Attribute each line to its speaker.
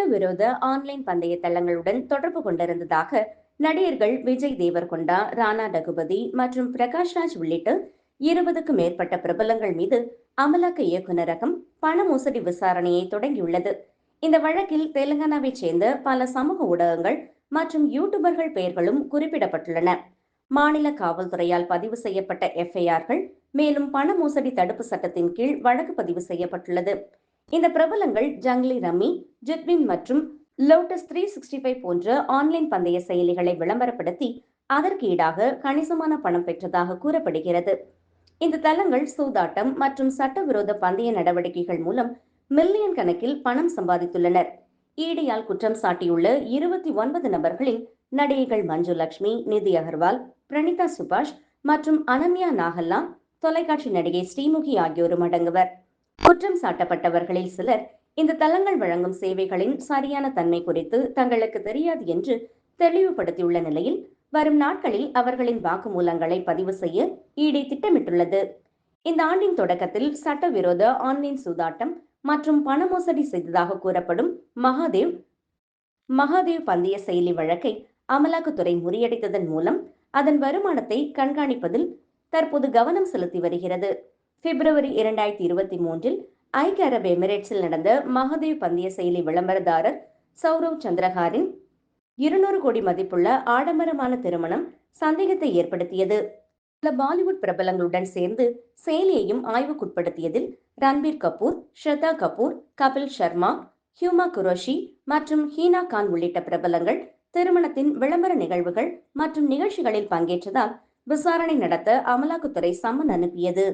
Speaker 1: சட்டவிரோத ஆன்லைன் பந்தய தளங்களுடன் தொடர்பு கொண்டிருந்ததாக நடிகர்கள் விஜய் தேவர்கொண்டா ராணா ரகுபதி மற்றும் பிரகாஷ் ராஜ் உள்ளிட்ட இருபதுக்கும் மேற்பட்ட பிரபலங்கள் மீது அமலாக்க இயக்குநரகம் பண மோசடி விசாரணையை தொடங்கியுள்ளது. இந்த வழக்கில் தெலுங்கானாவைச் சேர்ந்த பல சமூக ஊடகங்கள் மற்றும் யூடியூபர்கள் பெயர்களும் குறிப்பிடப்பட்டுள்ளன. மாநில காவல்துறையால் பதிவு செய்யப்பட்ட எஃப்ஐஆர்கள் மேலும் பண மோசடி தடுப்பு சட்டத்தின் கீழ் வழக்கு பதிவு செய்யப்பட்டுள்ளது. இந்த பிரபலங்கள் ஜங்லி ரம்மி ஜிட்வின் மற்றும் லோட்டஸ் த்ரீ சிக்ஸ்டி ஃபைவ் போன்ற ஆன்லைன் பந்தய செயலிகளை விளம்பரப்படுத்தி அதற்கு ஈடாக கணிசமான பணம் பெற்றதாக கூறப்படுகிறது. இந்த தளங்கள் சூதாட்டம் மற்றும் சட்டவிரோத பந்தய நடவடிக்கைகள் மூலம் மில்லியன் கணக்கில் பணம் சம்பாதித்துள்ளனர். ஈடியால் குற்றம் சாட்டியுள்ள இருபத்தி ஒன்பது நபர்களில் நடிகைகள் மஞ்சு லட்சுமி நிதி அகர்வால் பிரணிதா சுபாஷ் மற்றும் அனன்யா நாகல்லா தொலைக்காட்சி நடிகை ஸ்ரீமுகி ஆகியோரும் அடங்குவர். குற்றம் சாட்டப்பட்டவர்களில் சிலர் இந்த தளங்கள் வழங்கும் சேவைகளின் சரியான தன்மை குறித்து தங்களுக்கு தெரியாது என்று தெளிவுபடுத்தியுள்ள நிலையில் வரும் நாட்களில் அவர்களின் வாக்குமூலங்களை பதிவு செய்ய ஈடை திட்டமிட்டுள்ளது. இந்த ஆண்டின் தொடக்கத்தில் சட்டவிரோத ஆன்லைன் சூதாட்டம் மற்றும் பண மோசடி செய்ததாக கூறப்படும் மகாதேவ் மகாதேவ் பந்தய செயலி வழக்கை அமலாக்கத்துறை முறியடித்ததன் மூலம் அதன் வருமானத்தை கண்காணிப்பதில் தற்போது கவனம் செலுத்தி வருகிறது. பிப்ரவரி இரண்டாயிரத்தி இருபத்தி மூன்றில் ஐக்கிய அரபு எமிரேட்ஸில் நடந்த மகாதேவ் பந்தய செயலி விளம்பரதாரர் சௌரவ் சந்திரகாரின் இருநூறு கோடி மதிப்புள்ள ஆடம்பரமான திருமணம் சந்தேகத்தை ஏற்படுத்தியது. சில பாலிவுட் பிரபலங்களுடன் சேர்ந்து செயலியையும் ஆய்வுக்குட்படுத்தியதில் ரன்பீர் கபூர் ஸ்ரதா கபூர் கபில் சர்மா ஹியூமா குரோஷி மற்றும் ஹீனா கான் உள்ளிட்ட பிரபலங்கள் திருமணத்தின் விளம்பர நிகழ்வுகள் மற்றும் நிகழ்ச்சிகளில் பங்கேற்றதால் விசாரணை நடத்த அமலாக்கத்துறை சம்மன் அனுப்பியது.